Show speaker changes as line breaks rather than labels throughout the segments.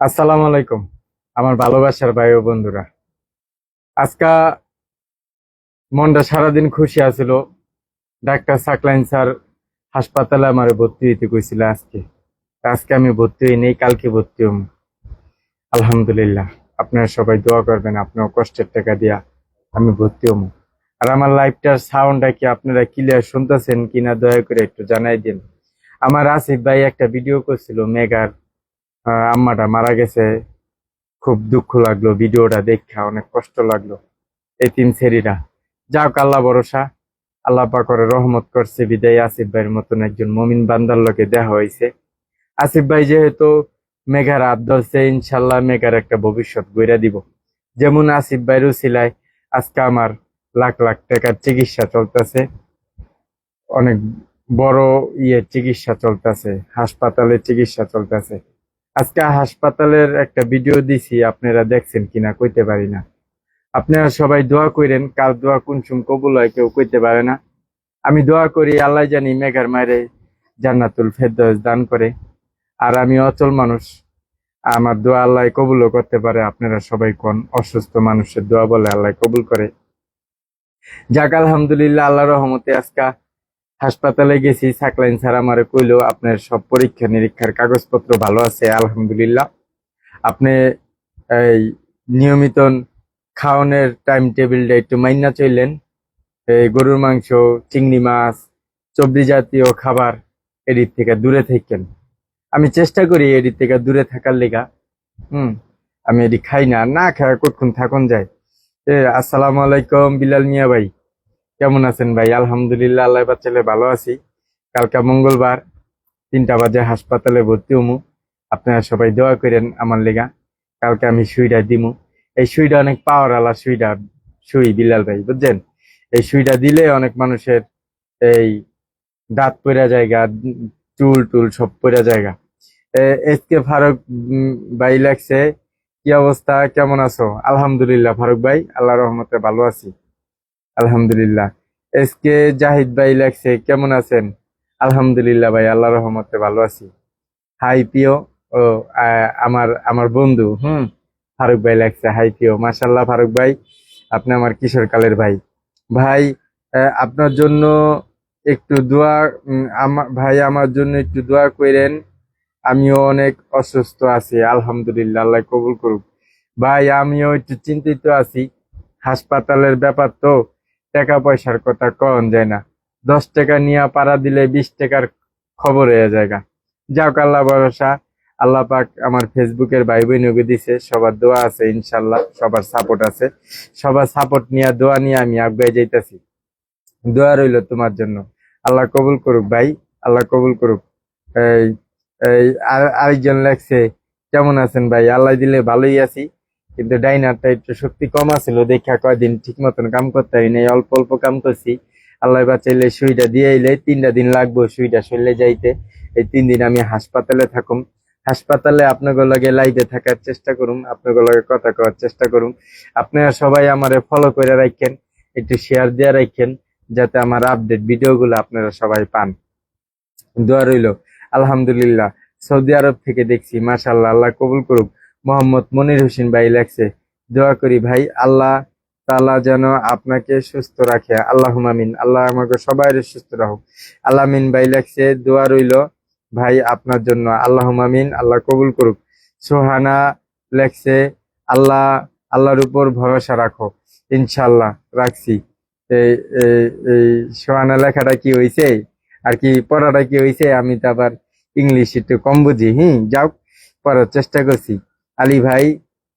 আসসালামু আলাইকুম, আমার ভালোবাসার ভাই ও বন্ধুরা। আজকা মনটা সারাদিন খুশি আছিল। ডাক্তার সাকলাইন স্যার হাসপাতালে আমার ভর্তি হইতে কইছিল আজকে। আজকে আমি ভর্তি হই নেই, কালকে ভর্তি হম। আলহামদুলিল্লাহ, আপনারা সবাই দোয়া করবেন আপনার কষ্টের টাকা দিয়া আমি ভর্তি হম। আর আমার লাইফটার সাউন্ডটা কি আপনারা ক্লিয়ার শুনতেছেন কিনা দয়া করে একটু জানাই দিন। আমার আসিফ ভাই একটা ভিডিও করছিল মেগার আম্মাটা মারা গেছে। খুব দুঃখ লাগল ভিডিওটা দেখা, অনেক কষ্ট লাগল এই তিন ছেড়িরা যাক, আল্লাহ ভরসা। আল্লাহ পাকরে রহমত করছে, বিদায়। আসিফ ভাইয়ের মতন একজন মমিন বান্দার লোকে দেখা হয়েছে। আসিফ ভাই যেহেতু মেঘার হাত সে ইনশাল্লাহ মেঘার একটা ভবিষ্যৎ গইরা দিব। যেমন আসিফ ভাইয়েরও সিলাই আজকে আমার লাখ লাখ টাকার চিকিৎসা চলতেছে। অনেক বড় ইয়ে চিকিৎসা চলতেছে হাসপাতালে চিকিৎসা চলতেছে। আজকে হাসপাতালের একটা ভিডিও দিছি, আপনারা দেখছেন কিনা কইতে পারি না। আপনারা সবাই দোয়া করেন কার দোয়া কোন সুম কবুল হয় কেউ কইতে পারে না। আমি দোয়া করি, আল্লাহ জানি মেঘার মায়ের জান্নাতুল ফেরদৌস দান করে। আর আমি অচল মানুষ, আমার দোয়া আল্লাহ কবুলও করতে পারে। আপনারা সবাই কোন অসুস্থ মানুষের দোয়া বলে আল্লাহ কবুল করে। যাক, আলহামদুলিল্লাহ আল্লাহ রহমতে আজকা হাসপাতালে গেছি, সাকলাইন স্যার আমারে কইলো, আপনার সব পরীক্ষা নিরীক্ষার কাগজপত্র ভালো আছে, আলহামদুলিল্লাহ। আপনি এই নিয়মিত খাওয়ানোর টাইম টেবিলটা একটু মাইনা চললেন এই গরুর মাংস, চিংড়ি মাছ, চবজি জাতীয় খাবার এদিক থেকে দূরে থাকেন। আমি চেষ্টা করি এদিক থেকে দূরে থাকার লেগা। হুম, আমি এটি খাই না না খাই কতক্ষণ থাকুন যায়। আসসালামু আলাইকুম, বিলাল মিয়া ভাই। কেমন আছেন ভাই? আলহামদুলিল্লাহ, আল্লাহ বাচ্চালে ভালো আছি। কালকা মঙ্গলবার, তিনটা বাজে, হাসপাতালে ভর্তি হমু। আপনারা সবাই দোয়া করেন আমার লেগা। কালকে আমি সুইটা দিমু। এই সুইটা অনেক পাওয়ার আলা সুইটা, সুই বিলাল ভাই, বুঝছেন? এই সুইটা দিলে অনেক মানুষের এই দাঁত পড়া জায়গা, চুল টুল সব পড়া জায়গা। এস কে ফারুক ভাই লাগছে। কি অবস্থা? কেমন আছো? আলহামদুলিল্লাহ, ফারুক ভাই আল্লাহ রহমতে ভালো আছি। আলহামদুলিল্লাহ। এস কে জাহিদ ভাই লাগছে কেমন আছেন? আলহামদুলিল্লাহ ভাই আল্লাহ রহমতে ভালো আছি। হাই পিও ও আমার আমার বন্ধু হুম? ফারুক ভাই লাগছে হাই প্রিয় মাশাল্লাহ ফারুক ভাই। আপনি আমার কিশোর কালের ভাই। ভাই আপনার জন্য একটু দোয়া উম, আমা- ভাই আমার জন্য একটু দোয়া করেন। আমিও অনেক অসুস্থ আছি আলহামদুলিল্লাহ আল্লাহ কবুল করুক। ভাই আমিও একটু চিন্তিত আছি। হাসপাতালের ব্যাপার তো। টাকা পয়সার কথা কন যায় না। দশ টাকা নিয়ে পাড়া দিলে বিশ টাকার খবর হয়ে জায়গা যাক আল্লাহ ভরসা। আল্লাহ পাক আমার ফেসবুকের ভাই বোনকে দিছে, সবার দোয়া আছে ইনশাল্লাহ সবার সাপোর্ট আছে। সবার সাপোর্ট নিয়ে, দোয়া নিয়ে আমি আগে যাইতাছি। দোয়া রইল তোমার জন্য। আল্লাহ কবুল করুক ভাই, আল্লাহ কবুল করুক। এই এই, আর- আরেকজন লেখছে, কেমন আছেন ভাই? আল্লাহ দিলে ভালোই আছি। কিন্তু ডাইনারটা একটু শক্তি কম আছিল দেখা কয়দিন ঠিক মতন কাম করতে হয় নাই, অল্প অল্প কাম করছি। আল্লাহ বাঁচাইলে সুইটা দিয়ে এলে তিনটা দিন লাগবো সুইটা শরীরে যাইতে। এই তিন দিন আমি হাসপাতালে থাকুম। হাসপাতালে আপনাকে লগে লাইভে থাকার চেষ্টা করুম আপনাকে লগে কথা কওয়ার চেষ্টা করুম। আপনারা সবাই আমারে ফলো করে রাখেন, একটু শেয়ার দিয়ে রাখেন, যাতে আমার আপডেট ভিডিওগুলো আপনারা সবাই পান। দোয়া রইল, আলহামদুলিল্লাহ। সৌদি আরব থেকে দেখছি মাশাল্লাহ আল্লাহ কবুল করুক। মোহাম্মদ মনির হোসেন ভাই লেখছে, দোয়া করি ভাই, আল্লাহ তালা যেন আপনাকে সুস্থ রাখে। আল্লাহ মামিন আল্লাহ আমাকে সবাই সুস্থ রাখুক। আল্লাহ মিন ভাই লেখছে, দোয়া রইল ভাই আপনার জন্য। আল্লাহ মামিন আল্লাহ কবুল করুক। সোহানা লেখছে, আল্লাহ, আল্লাহর উপর ভরসা রাখো। ইনশাল্লাহ রাখছি। এই এই- সোহানা লেখাটা কি হয়েছে আর কি পড়াটা কি হয়েছে আমি তো আবার ইংলিশ একটু কম বুঝি। হুম, যাও, পড়ার চেষ্টা করছি। আলী ভাই,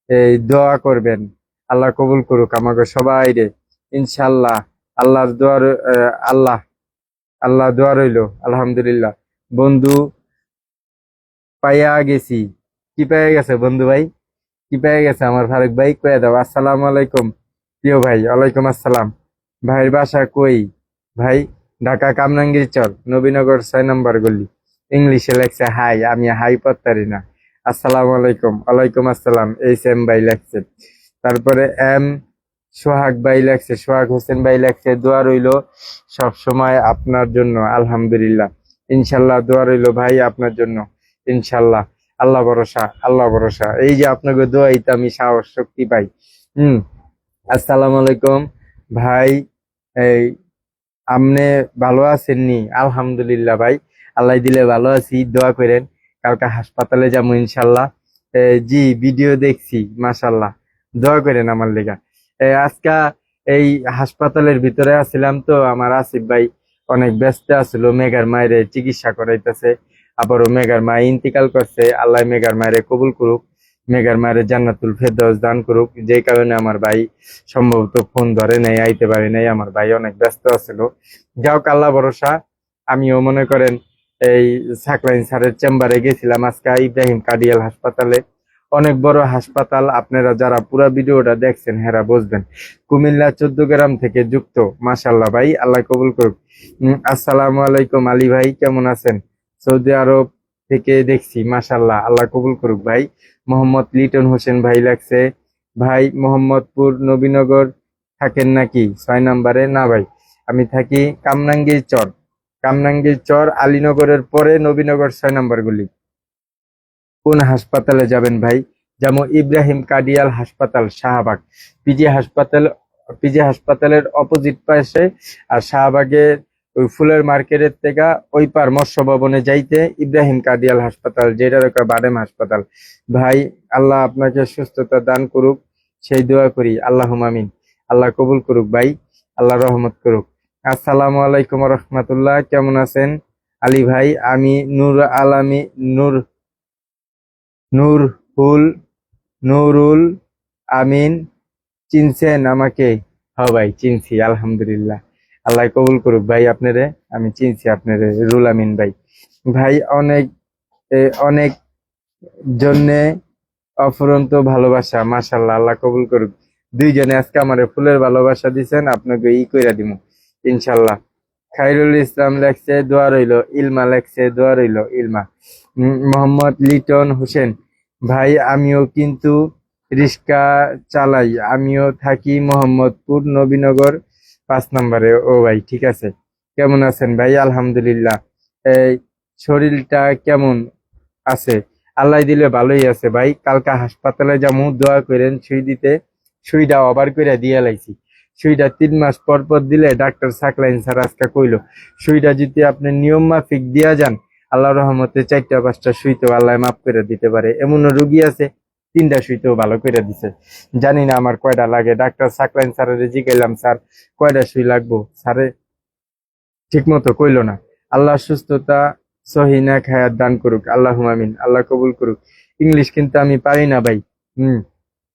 এই দোয়া করবেন। আল্লাহ কবুল করুক আমাকে সবাই রে। ইনশাল্লাহ আল্লাহর দোয়ার আল্লাহ আল্লাহ দোয়া রইল, আলহামদুলিল্লাহ। বন্ধু পাইয়া গেছি। কি পেয়ে গেছে বন্ধু ভাই? কি পেয়ে গেছে আমার ফারুক ভাই? কয়ে দাও, আসসালাম আলাইকুম। প্রিয় ভাই, ওয়ালাইকুম আসসালাম। ভাইয়ের বাসা কই? ভাই, ঢাকা কামরাঙ্গীর চর, নবীনগর ছয় নম্বর গলি। ইংলিশে লেখছে হাই, আমি হাই পত্তারি না। আসসালামু আলাইকুম। ওয়ালাইকুম আসসালাম। এইচ এম ভাই লেখছে তারপরে এম, সোহাগ ভাই লেখছে সোহাগ হোসেন ভাই লেখছে দোয়া রইল সব সময় আপনার জন্য, আলহামদুলিল্লাহ। ইনশাল্লাহ দোয়া রইল ভাই আপনার জন্য। ইনশাল্লাহ। আল্লাহ ভরসা আল্লাহ ভরসা। এই যে আপনাকে দোয়াইতে আমি সাহস, শক্তি পাই। হুম। আসসালামু আলাইকুম। ভাই, এই আপনি ভালো আছেননি আলহামদুলিল্লাহ ভাই। আল্লাহ দিলে ভালো আছি। দোয়া করেন। কালকে হাসপাতালে যাব ইনশাল্লাহ। জি ভিডিও দেখছি, মাশাল্লাহ। দোয়া করেন আমার লেগা। আজকা এই হাসপাতালের ভিতরে আছিলাম তো আমার আসিফ ভাই অনেক ব্যস্ত আছিল, মেঘার মায়ের চিকিৎসা করাইতেছে। আবারও মেঘার মা ইন্তিকাল করছে, আল্লাহ মেঘার মায়ের কবুল করুক, মেঘার মায়ের জান্নাতুল ফেরদৌস দান করুক। যে কারণে আমার ভাই সম্ভবত ফোন ধরে নাই, আইতে পারে নাই। আমার ভাই অনেক ব্যস্ত আছিল। যাও আল্লাহ ভরসা। আমিও মনে করেন এই সাকলাইন স্যারের চেম্বারে গেছিলাম আজকে ইব্রাহিম কার্ডিয়াল হাসপাতালে। অনেক বড় হাসপাতাল, আপনারা যারা পুরো ভিডিওটা দেখছেন হেরা বুঝবেন। কুমিল্লা চোদ্দ গ্রাম থেকে যুক্ত মাশাল্লাহ ভাই, আল্লাহ কবুল করুক। আসসালামু আলাইকুম আলী ভাই, কেমন আছেন? সৌদি আরব থেকে দেখছি মাশাল্লাহ আল্লাহ কবুল করুক ভাই। মোহাম্মদ লিটন হোসেন ভাই লাগছে। ভাই, মোহাম্মদপুর নবীনগর থাকেন নাকি? ছয় নম্বরে, না ভাই। আমি থাকি কামরাঙ্গীর চর। কামরাঙ্গীর চর আলীনগরের পরে নবীনগর ছয় নম্বর গুলি। কোন হাসপাতালে যাবেন ভাই? যেমন ইব্রাহিম কার্ডিয়াল হাসপাতাল, শাহবাগ। পিজি হাসপাতাল, পিজি হাসপাতালের অপোজিট পাশে আর শাহবাগের ওই ফুলের মার্কেটের থেকে ওই পার মৎস্য ভবনে যাইতে ইব্রাহিম কার্ডিয়াল হাসপাতাল, যেটা রকম বাডেম হাসপাতাল। ভাই, আল্লাহ আপনাকে সুস্থতা দান করুক, সেই দোয়া করি। আল্লাহ আমিন। আল্লাহ কবুল করুক ভাই। আল্লাহ রহমত করুক। আসসালামু আলাইকুম রহমতুল্লাহ, কেমন আছেন? আলী ভাই, আমি নূর আলামি, নূর নূরহুল নুরুল আমিন, চিনছেন আমাকে? হ ভাই, চিনছি, আলহামদুলিল্লাহ। আল্লাহ কবুল করুক ভাই আপনারে, আমি চিনছি আপনারে, রুল আমিন ভাই। ভাই, অনেক অনেক জন্যে অফুরন্ত ভালোবাসা মাশাল্লাহ আল্লাহ কবুল করুক। দুইজনে আজকে আমারে ফুলের ভালোবাসা দিছেন, আপনাকে ই কইরা দিমু। ইনশাল্লাহ। খাইরুল ইসলাম লেখছে, দোয়া রইল। ইলমা লেখছে, দোয়া রইল। ইলমা। মোহাম্মদ লিটন হোসেন, ভাই, আমিও কিন্তু রিক্সা চালাই। আমিও থাকি মোহাম্মদপুর নবীনগর পাঁচ নম্বরে। ও ভাই, ঠিক আছে। কেমন আছেন ভাই? আলহামদুলিল্লাহ। এই শরীরটা কেমন আছে? আল্লাহ দিলে ভালোই আছে ভাই। কালকা হাসপাতালে যাব দোয়া করেন, সুই দিতে। সুইটা অবার করে দিয়ে লাইছি। সুইটা তিন মাস পর পর দিলে ডাক্তার সাকলাইন স্যার আজকে কইলো সুইটা যদি আপনি নিয়ম মাফিক দিয়া যান আল্লাহ রহমতে চারটা পাঁচটা সুইতেও আল্লাহ মাফ করে দিতে পারে। এমন রুগী আছে, তিনটা সুইতেও ভালো করে দিছে। জানি না আমার কয়টা লাগে, ডাক্তার সাকলাইন স্যারের জিগাইলাম, স্যার কয়টা সুই লাগবো? স্যারে ঠিক মতো কইলো না, আল্লাহ সুস্থতা সহিনা খায়াত দান করুক আল্লাহ আমিন, আল্লাহ কবুল করুক। ইংলিশ কিন্তু আমি পারি না ভাই। হুম,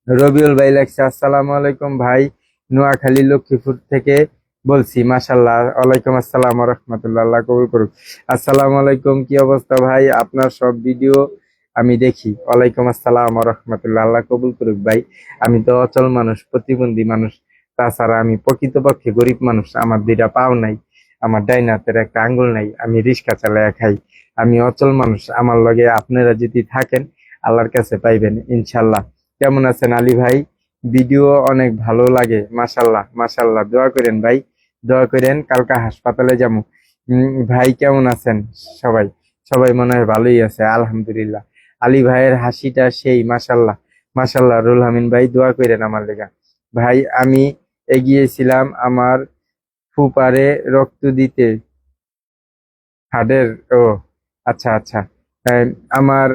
রবিউল ভাই লেখছে, আসসালামু আলাইকুম ভাই নোয়াখালী, লক্ষ্মীপুর থেকে বলছি মাশাল্লাহ ওয়ালাইকুম আসসালাম রহমতুল্লাহ, আল্লাহ কবুল করুক। আসসালামু আলাইকুম, কি অবস্থা ভাই? আপনার সব ভিডিও আমি দেখি। ওয়ালাইকুম আসসালাম রহমতুল্লাহ, আল্লাহ কবুল করুক ভাই। আমি তো অচল মানুষ, প্রতিবন্ধী মানুষ। তাছাড়া আমি প্রকৃতপক্ষে গরিব মানুষ, আমার দুইটা পাও নাই, আমার ডাইন হাতের একটা আঙ্গুল নাই, আমি রিক্সা চালায় খাই। আমি অচল মানুষ, আমার লগে আপনারা যদি থাকেন, আল্লাহর কাছে পাইবেন ইনশাল্লাহ কেমন আছেন আলী ভাই? ভিডিও অনেক ভালো লাগে মাশাল্লাহ মাশাল্লাহ দোয়া করেন ভাই, দোয়া করেন, কালকা হাসপাতালে যাব। ভাই কেমন আছেন সবাই? সবাই মনে হয় ভালোই আছে, আলহামদুলিল্লাহ। আলী ভাইয়ের হাসিটা সেই মাশাল্লাহ মাশাল্লাহ রুল হামিন ভাই, দোয়া করেন আমার লেগা। ভাই, আমি এগিয়েছিলাম আমার ফুপারে রক্ত দিতে। হাডের, ও আচ্ছা আচ্ছা। আমার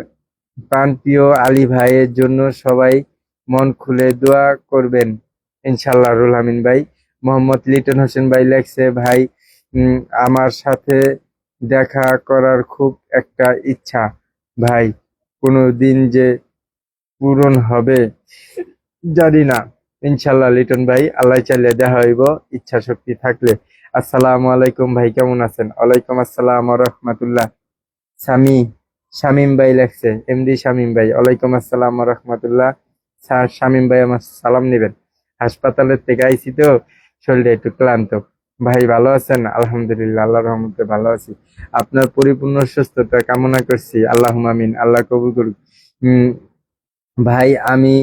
প্রাণপ্রিয় আলী ভাইয়ের জন্য সবাই মন খুলে দোয়া করবেন। ইনশাল্লাহ রুল আমিন ভাই। মোহাম্মদ লিটন হোসেন ভাই লেখছে, ভাই আমার সাথে দেখা করার খুব একটা ইচ্ছা। ভাই কোনো দিন যে পূরণ হবে, জানি না। ইনশাল্লাহ লিটন ভাই, আল্লাহ চাইলে দেখা হইব, ইচ্ছা শক্তি থাকলে। আসসালামু আলাইকুম ভাই, কেমন আছেন? ওয়ালাইকুম আসসালাম রহমতুল্লাহ। সামি শামিম ভাই লেখছে, এমডি শামিম ভাই। ওয়ালাইকুম আসসালাম রহমতুল্লাহ। শামিম ভাই আমার সালাম নেবেন। হাসপাতালের থেকে আইছি তো শরীরে একটু ক্লান্ত। ভাই, ভালো আছেন? আলহামদুলিল্লাহ আল্লাহ রহমতে ভালো আছি। আপনার পরিপূর্ণ সুস্থতা কামনা করছি। আল্লাহ আমিন, আল্লাহ কবুল করুক। ভাই, আমি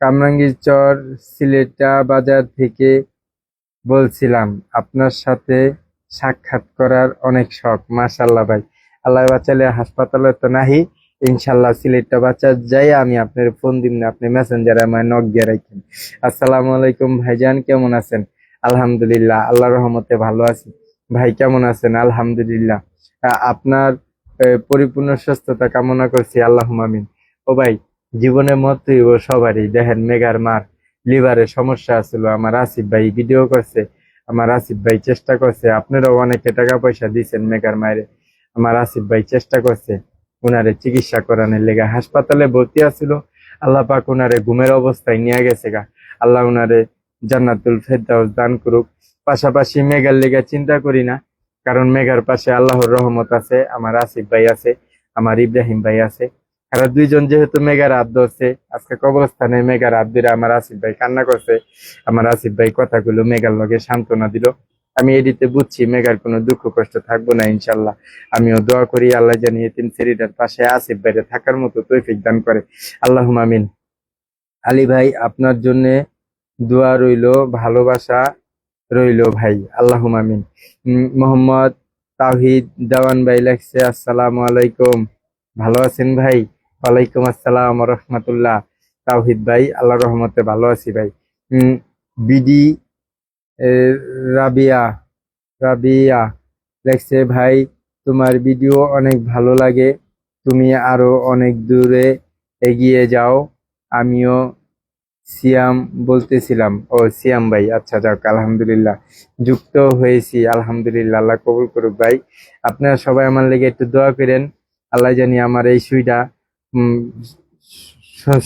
কামরাঙ্গীর চর সিলেটা বাজার থেকে বলছিলাম, আপনার সাথে সাক্ষাৎ করার অনেক শখ মাশাল্লাহ ভাই। আল্লাহ বাঁচালে হাসপাতালে তো নাহি ইনশাল্লাহ সিলেটটা বাচ্চা যাই আমি আপনার ফোন দিন না, আপনি মেসেঞ্জারে আমায় নক দিয়ে রাখেন। আসসালামু আলাইকুম ভাইজান, কেমন আছেন? আলহামদুলিল্লাহ আল্লাহ রহমতে ভালো আছি। ভাই, কেমন আছেন? আলহামদুলিল্লাহ। আপনার পরিপূর্ণ সুস্থতা কামনা করছি আল্লাহ আমিন। ও ভাই, জীবনে মত সবারই, দেখেন মেঘার মার লিভারের সমস্যা ছিল আমার আসিফ ভাই ভিডিও করছে, আমার আসিফ ভাই চেষ্টা করছে, আপনারাও অনেকে টাকা পয়সা দিয়েছেন মেঘার মায়ের, আমার আসিফ ভাই চেষ্টা করছে। উনারে চিকিৎসা করানোর লেগে হাসপাতালে ভর্তি আছিল। আল্লাহ পাক উনারে ঘুমের অবস্থায় নিয়ে গেছে গা। আল্লাহ উনারে জান্নাতুল ফেরদাউস দান করুক। পাশাপাশি মেঘার লেগে চিন্তা করি না, কারণ মেঘার পাশে আল্লাহর রহমত আছে, আমার আসিফ ভাই আছে, আমার ইব্রাহিম ভাই আছে। এরা দুইজন যেহেতু মেঘার হাত ধরছে, আজকে কবরস্থানে মেঘার ধরে আমার আসিফ ভাই কান্না করছে। আমার আসিফ ভাই কথাগুলো মেঘার লগে সান্ত্বনা দিল। আমি এডিতে বুঝছি মেঘার কোনো দুঃখ কষ্ট থাকব না ইনশাল্লাহ। আমিও দোয়া করি আল্লাহ জানি তিন সেরিটার পাশে আসিফ ভাইরে থাকার মতো তৈফিক দান করে। আল্লাহ আমিন। আলী ভাই আপনার জন্য দোয়া রইল ভালোবাসা রইল ভাই। আল্লাহ উম, মোহাম্মদ তাহিদ দেওয়ান ভাই লেখছে আসসালামু আলাইকুম। ভালো আছেন ভাই? ওয়ালাইকুম আসসালাম রহমতুল্লাহ। তাওহিদ ভাই আল্লাহ রহমতে ভালো আছি ভাই। বিডি রাবিয়া রাবিয়া লেখছে, ভাই, তোমার ভিডিও অনেক ভালো লাগে। তুমি আরও অনেক দূরে এগিয়ে যাও। আমিও সিয়াম বলতেছিলাম। ও, সিয়াম ভাই আচ্ছা যাক, আলহামদুলিল্লাহ। যুক্ত হয়েছি, আলহামদুলিল্লাহ, আল্লাহ কবুল করুক ভাই। আপনারা সবাই আমার লেগে একটু দোয়া করেন। আল্লাহ জানি আমার এই সুইটা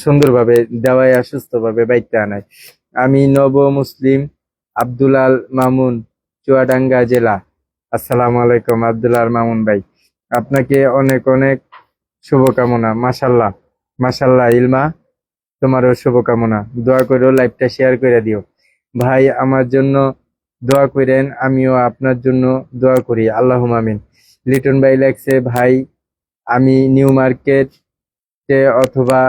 সুন্দরভাবে দেওয়ায়, সুস্থভাবে বাইতে আনায়। আমি নব মুসলিম আব্দুল আল মামুন, চুয়াডাঙ্গা জেলা। আসসালামু আলাইকুম আব্দুল আল মামুন ভাই। আপনাকে অনেক অনেক শুভকামনা মাসাল্লাহ মাসাল্লাহ ইলমা, তোমারও শুভকামনা। দোয়া করো লাইভটা শেয়ার করে দিও। ভাই, আমার জন্য দোয়া করেন, আমিও আপনার জন্য দোয়া করি। আল্লাহ মামিন লিটন ভাই লেখছে, ভাই, আমি নিউ মার্কেটে অথবা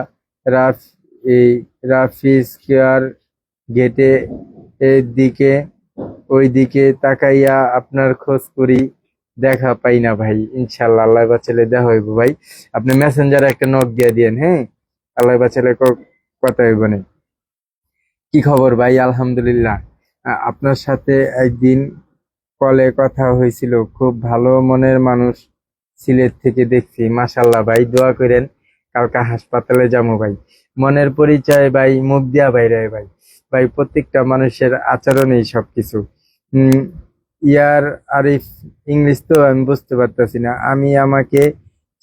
রাফ, এই রাফিস কেয়ার গেটে এর দিকে ওই দিকে তাকাইয়া আপনার খোঁজ করি, দেখা পাই না ভাই। ইনশাল্লাহ আল্লাহ বাচ্চালে দেখা হইব ভাই। আপনি মেসেঞ্জারে একটা নক দিয়ে দিয়েন হ্যাঁ? আল্লাহ বাচ্চালে কথা হইব না। কি খবর ভাই? আলহামদুলিল্লাহ। আপনার সাথে একদিন কলে কথা হয়েছিল খুব ভালো মনের মানুষ সিলেট থেকে দেখছি। মাসাল্লাহ ভাই, দোয়া করেন। কালকা হাসপাতালে যাব ভাই। মনের পরিচয় ভাই, মুখ দিয়া বাইরে ভাই। ভাই, প্রত্যেকটা মানুষের আচরণেই সবকিছু। ইয়ার আরিফ ইংলিশ তো আমি বুঝতে পারতেছি না। আমি আমাকে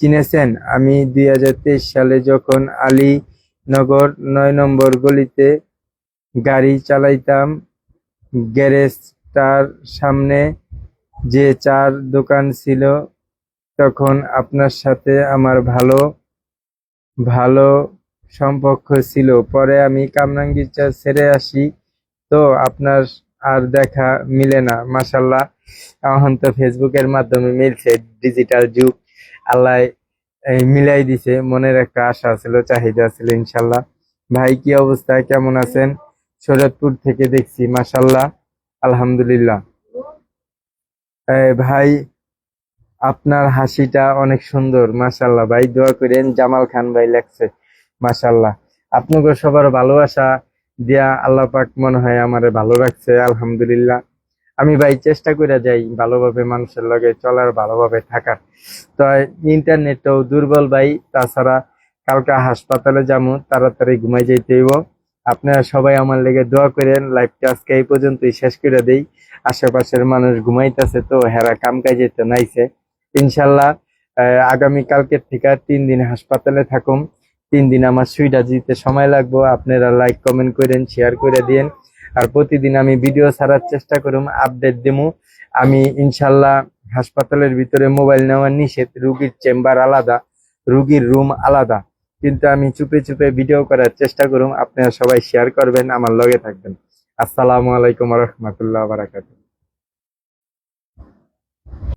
চিনেছেন? আমি দুই হাজার তেইশ সালে যখন আলীনগর নয় নম্বর গলিতে গাড়ি চালাইতাম গ্যারেজটার সামনে যে চার দোকান ছিল, তখন আপনার সাথে আমার ভালো ভালো সম্পর্ক ছিল। পরে আমি কামরাঙ্গীর চা ছেড়ে আসি। তো আপনার আর দেখা মিলে না। মাসাল্লাহ এখন তো ফেসবুকের মাধ্যমে মিলছে। ডিজিটাল যুগ। আল্লাহ মিলাই দিছে। মনের একটা আশা ছিল, চাহিদা ছিল ইনশাল্লাহ ভাই, কি অবস্থা? কেমন আছেন? শরৎপুর থেকে দেখছি মাসাল্লাহ আলহামদুলিল্লাহ। ভাই, আপনার হাসিটা অনেক সুন্দর মাশাল্লাহ ভাই, দোয়া করেন, জামাল খান ভাই লেখছে। মাশাল্লাহ আপনাকে সবার ভালোবাসা দিয়া আল্লাহ পাক মনে হয় আমারে ভালো রাখছে, আলহামদুলিল্লাহ। আমি ভাই চেষ্টা করে যাই ভালোভাবে মানুষের লগে চলার, ভালোভাবে থাকার। তো ইন্টারনেটটাও দুর্বল ভাই, তাছাড়া কালকে হাসপাতালে যাব, তাড়াতাড়ি ঘুমাই যাইতে হইব। আপনারা সবাই আমার লেগে দোয়া করেন লাইভটা আজকে এই পর্যন্তই শেষ করে দেই। আশেপাশের মানুষ ঘুমাইতেছে তো হেরা কাম কাজে নাইছে। ইনশাল্লাহ আগামী কালকের থেকে তিন দিন হাসপাতালে থাকুম। তিন দিন আমার সুইটা দিতে সময় লাগবো। আপনারা লাইক কমেন্ট করেন শেয়ার করে দিন আর প্রতিদিন আমি ভিডিও ছাড়ার চেষ্টা করুম আপডেট দেবো আমি ইনশাল্লাহ হাসপাতালের ভিতরে মোবাইল নেওয়ার নিষেধ, রুগীর চেম্বার আলাদা, রুগীর রুম আলাদা। কিন্তু আমি চুপে চুপে ভিডিও করার চেষ্টা করুম, আপনারা সবাই শেয়ার করবেন, আমার লগে থাকবেন। আসসালামু আলাইকুম রহমতুল্লাহ বারাকাতুহ।